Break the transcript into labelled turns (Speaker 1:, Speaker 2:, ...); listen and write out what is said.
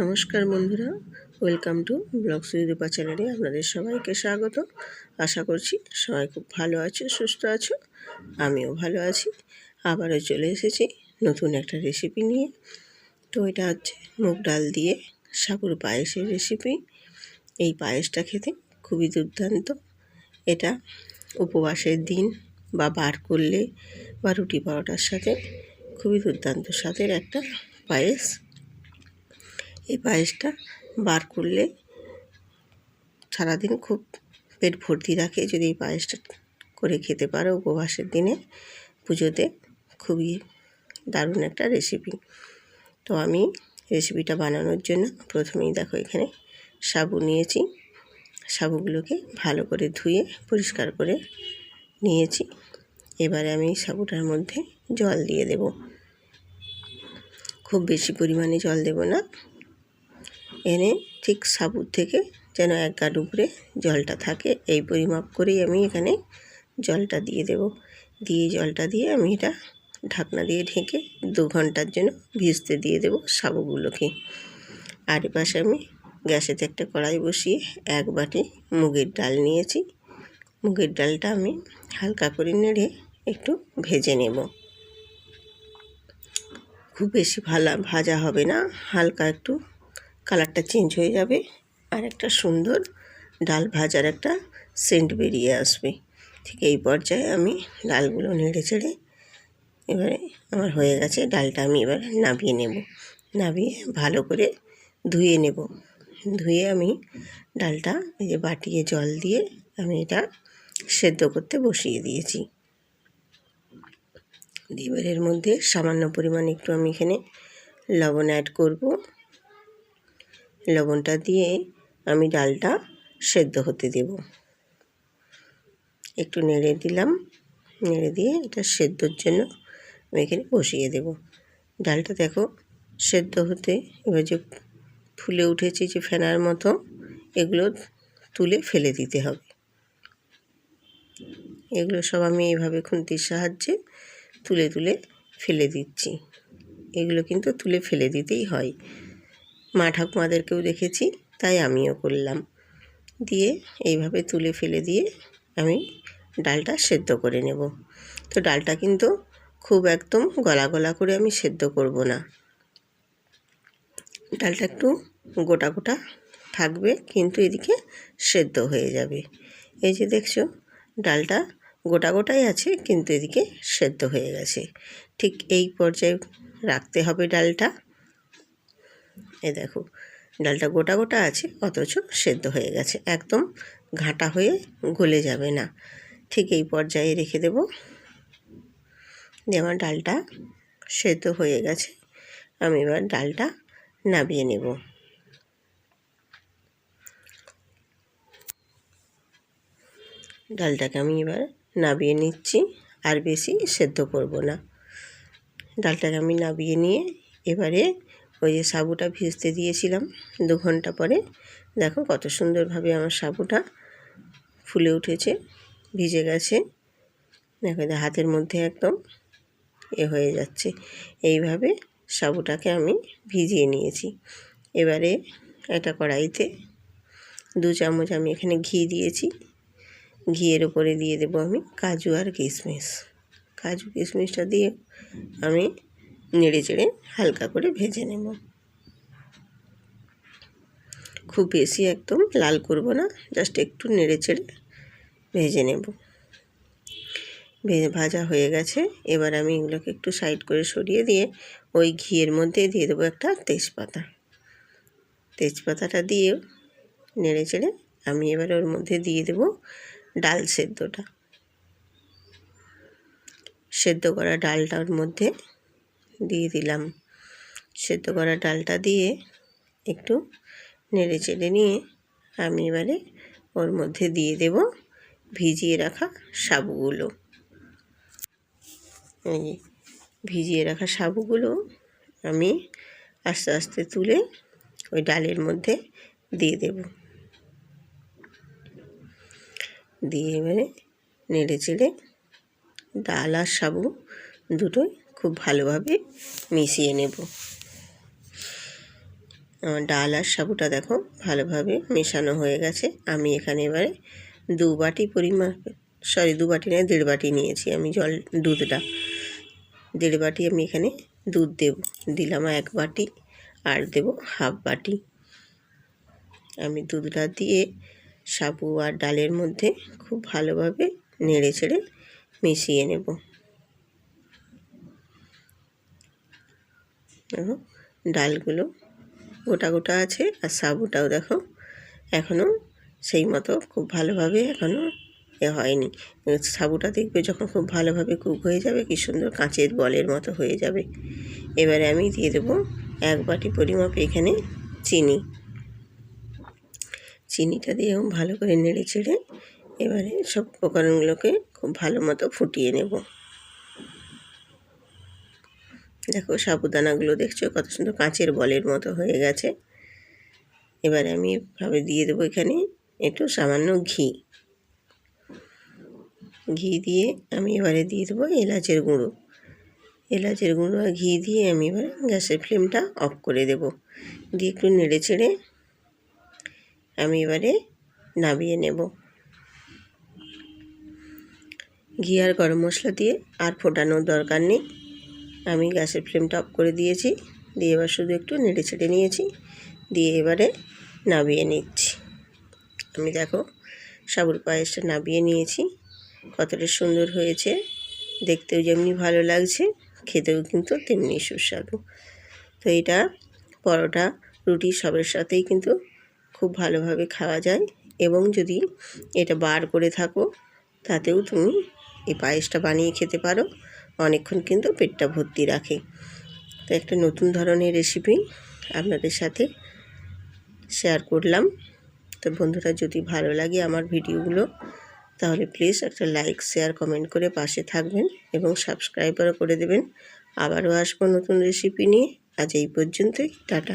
Speaker 1: নমস্কার বন্ধুরা, welcome to blog Sudipa চ্যানেলে আপনাদের সবাইকে স্বাগত। আশা করছি সবাই খুব ভালো আছো, সুস্থ আছো, আমিও ভালো আছি। আবারও চলে এসেছি নতুন একটা রেসিপি নিয়ে। তো এটা হচ্ছে মুগ ডাল দিয়ে সাবুর পায়েসের রেসিপি এই পায়েসটা খেতে খুবই দুর্দান্ত। এটা উপবাসের দিন বা বার করলে বা রুটি পরোটার সাথে খুবই দুর্দান্ত স্বাদের একটা পায়েস। এই পায়েসটা বার করলে সারাদিন খুব পেট ভর্তি রাখে যদি এই পায়েসটা করে খেতে পারো উপবাসের দিনে, পুজোতে খুবই দারুণ একটা রেসিপি তো আমি রেসিপিটা বানানোর জন্য প্রথমেই দেখো এখানে সাবু নিয়েছি। সাবুগুলোকে ভালো করে ধুয়ে, পরিষ্কার করে নিয়েছি। এবারে আমি সাবুটার মধ্যে জল দিয়ে দেব। খুব বেশি পরিমাণে জল দেব না। এনে ঠিক সাবুর থেকে যেন এক গাড উপরে জলটা থাকে, এই পরিমাপ করেই আমি এখানে জলটা দিয়ে দেব। দিয়ে জলটা দিয়ে আমি এটা ঢাকনা দিয়ে ঢেকে দু ঘণ্টার জন্য ভিজতে দিয়ে দেব সাবুগুলোকে। আর পাশে আমি গ্যাসেতে একটা কড়াই বসিয়ে এক বাটি মুগের ডাল নিয়েছি। মুগের ডালটা আমি হালকা করে নেড়ে একটু ভেজে নেব। খুব বেশি ভালো ভাজা হবে না, হালকা একটু কালারটা চেঞ্জ হয়ে যাবে। আর একটা সুন্দর ডাল ভাজার একটা সেন্ট বেরিয়ে আসবে। ঠিক এই পর্যায়ে আমি ডালগুলো নেড়ে চেড়ে এবারে আমার হয়ে গেছে, ডালটা আমি এবার নাবিয়ে নেব। নাবিয়ে ভালো করে ধুয়ে নেব। ধুয়ে আমি ডালটা এই যে বাটিয়ে জল দিয়ে আমি এটা সেদ্ধ করতে বসিয়ে দিয়েছি। এবারের মধ্যে সামান্য পরিমাণ একটু আমি এখানে লবণ অ্যাড করব। লবণটা দিয়ে আমি ডালটা সেদ্ধ হতে দেব। একটু নেড়ে দিলাম। নেড়ে দিয়ে এটা সেদ্ধর জন্য আমি এখানে বসিয়ে দেব। ডালটা দেখো সেদ্ধ হতে এবার যে ফুলে উঠেছে যে ফেনার মতো, এগুলো তুলে ফেলে দিতে হবে। এগুলো সব আমি এইভাবে খুন্তির সাহায্যে তুলে তুলে ফেলে দিচ্ছি। এগুলো কিন্তু তুলে ফেলে দিতেই হয়। মা ঠাকুমাদেরকেও দেখেছি, তাই আমিও করলাম। দিয়ে এইভাবে তুলে ফেলে দিয়ে আমি ডালটা সেদ্ধ করে নেব। তো ডালটা কিন্তু খুব একদম গলা গলা করে আমি সেদ্ধ করব না। ডালটা একটু গোটা গোটা থাকবে, কিন্তু এদিকে সেদ্ধ হয়ে যাবে। এই যে দেখছ, ডালটা গোটা গোটাই আছে, কিন্তু এদিকে সেদ্ধ হয়ে গেছে। ঠিক এই পর্যায়ে রাখতে হবে ডালটা। এ দেখো, ডালটা গোটা গোটা আছে, অথচ সেদ্ধ হয়ে গেছে। একদম ঘাঁটা হয়ে গলে যাবে না। ঠিক এই পর্যায়ে রেখে দেব। দিয়ে আমার ডালটা সেদ্ধ হয়ে গেছে। আমি এবার ডালটা নাবিয়ে নেব। ডালটাকে আমি এবার নাবিয়ে নিচ্ছি, আর বেশি সেদ্ধ করব না। ডালটাকে আমি নাবিয়ে নিয়ে এবারে ওই যে সাবুটা ভিজতে দিয়েছিলাম দু ঘণ্টা পরে। দেখো কত সুন্দরভাবে আমার সাবুটা ফুলে উঠেছে, ভিজে গেছে। দেখো হাতের মধ্যে একদম এ হয়ে যাচ্ছে। এইভাবে সাবুটাকে আমি ভিজিয়ে নিয়েছি। এবারে একটা কড়াইতে দু চামচ আমি এখানে ঘি দিয়েছি। ঘিয়ের ওপরে দিয়ে দেবো আমি কাজু আর কিশমিশ। কাজু কিশমিশটা দিয়ে আমি নেড়ে চেড়ে হালকা করে ভেজে নেব। খুব বেশি একদম লাল করব না জাস্ট একটু নেড়ে চেড়ে ভেজে নেব। ভেজে হয়ে গেছে, এবার আমি এগুলোকে একটু সাইড করে সরিয়ে দিয়ে ওই ঘিয়ের মধ্যে দিয়ে দেবো একটা তেজপাতা। তেজপাতাটা দিয়ে নেড়ে চেড়ে আমি এবার ওর মধ্যে দিয়ে দেব ডাল সেদ্ধটা। সেদ্ধ করা ডালটা ওর মধ্যে দিয়ে দিলাম। সেদ্ধ করা ডালটা দিয়ে একটু নেড়ে চেড়ে নিয়ে আমি এবারে ওর মধ্যে দিয়ে দেব ভিজিয়ে রাখা সাবুগুলো। ভিজিয়ে রাখা সাবুগুলো আমি আস্তে আস্তে তুলে ওই ডালের মধ্যে দিয়ে দেব। দিয়ে এবারে নেড়ে চেড়ে ডাল আর সাবু দুটোই খুব ভালোভাবে মিশিয়ে নেব। আমার ডাল আর সাবুটা দেখো ভালোভাবে মেশানো হয়ে গেছে। আমি এখানে এবারে দু বাটি পরিমাণ, সরি, দু বাটি নয়, দেড় বাটি নিয়েছি। আমি জল, দুধটা, দেড় বাটি আমি এখানে দুধ দেব। দিলাম এক বাটি আর দেব হাফ বাটি। আমি দুধটা দিয়ে সাবু আর ডালের মধ্যে খুব ভালোভাবে নেড়ে ছেড়ে মিশিয়ে নেব। দেখো ডালগুলো গোটা গোটা আছে আর সাবুটাও দেখো। এখনও সেই মতো খুব ভালোভাবে এখনও এ হয়নি। সাবুটা দেখবে যখন খুব ভালোভাবে কুক হয়ে যাবে, কি সুন্দর কাঁচের বলের মতো হয়ে যাবে। এবারে আমি দিয়ে দেবো এক বাটি পরিমাপে এখানে চিনি। চিনিটা দিয়েও ভালো করে নেড়ে চেড়ে এবারে সব উপকরণগুলোকে খুব ভালো মতো ফুটিয়ে নেব। দেখো সাবুদানাগুলো দেখছ? কত সুন্দর কাঁচের বলের মতো হয়ে গেছে। এবারে আমি ভাবে দিয়ে দেবো এখানে একটু সামান্য ঘি। ঘি দিয়ে আমি এবারে দিয়ে দেবো এলাচের গুঁড়ো। এলাচের গুঁড়ো আর ঘি দিয়ে আমি এবার গ্যাসের ফ্লেমটা অফ করে দেব। দিয়ে একটু নেড়ে চেড়ে আমি এবারে নামিয়ে নেব। ঘি আর গরম মশলা দিয়ে আর ফোটানোর দরকার নেই। আমি গ্যাসের ফ্লেমটা অফ করে দিয়েছি। দিয়ে এবার শুধু একটু নেড়ে ছেড়ে নিয়েছি। দিয়ে এবারে নামিয়ে নিচ্ছি। আমি দেখো সাবুর পায়েসটা নামিয়ে নিয়েছি। কতটা সুন্দর হয়েছে। দেখতেও যেমনি ভালো লাগছে, খেতেও কিন্তু তেমনি সুস্বাদু। তো এটা পরোটা, রুটি সবের সাথেই কিন্তু খুব ভালোভাবে খাওয়া যায়। এবং যদি এটা বার করে থাকো, তাতেও তুমি এই পায়েসটা বানিয়ে খেতে পারো। অনেকক্ষণ কিন্তু পেটটা ভর্তি রাখে। তো একটা নতুন ধরনের রেসিপি আপনাদের সাথে শেয়ার করলাম। তো বন্ধুরা, যদি ভালো লাগে আমার ভিডিওগুলো, তাহলে প্লিজ একটা লাইক শেয়ার কমেন্ট করে পাশে থাকবেন এবং সাবস্ক্রাইবারও করে দেবেন। আবারও আসব নতুন রেসিপি নিয়ে। আজ এই পর্যন্তই, টাটা।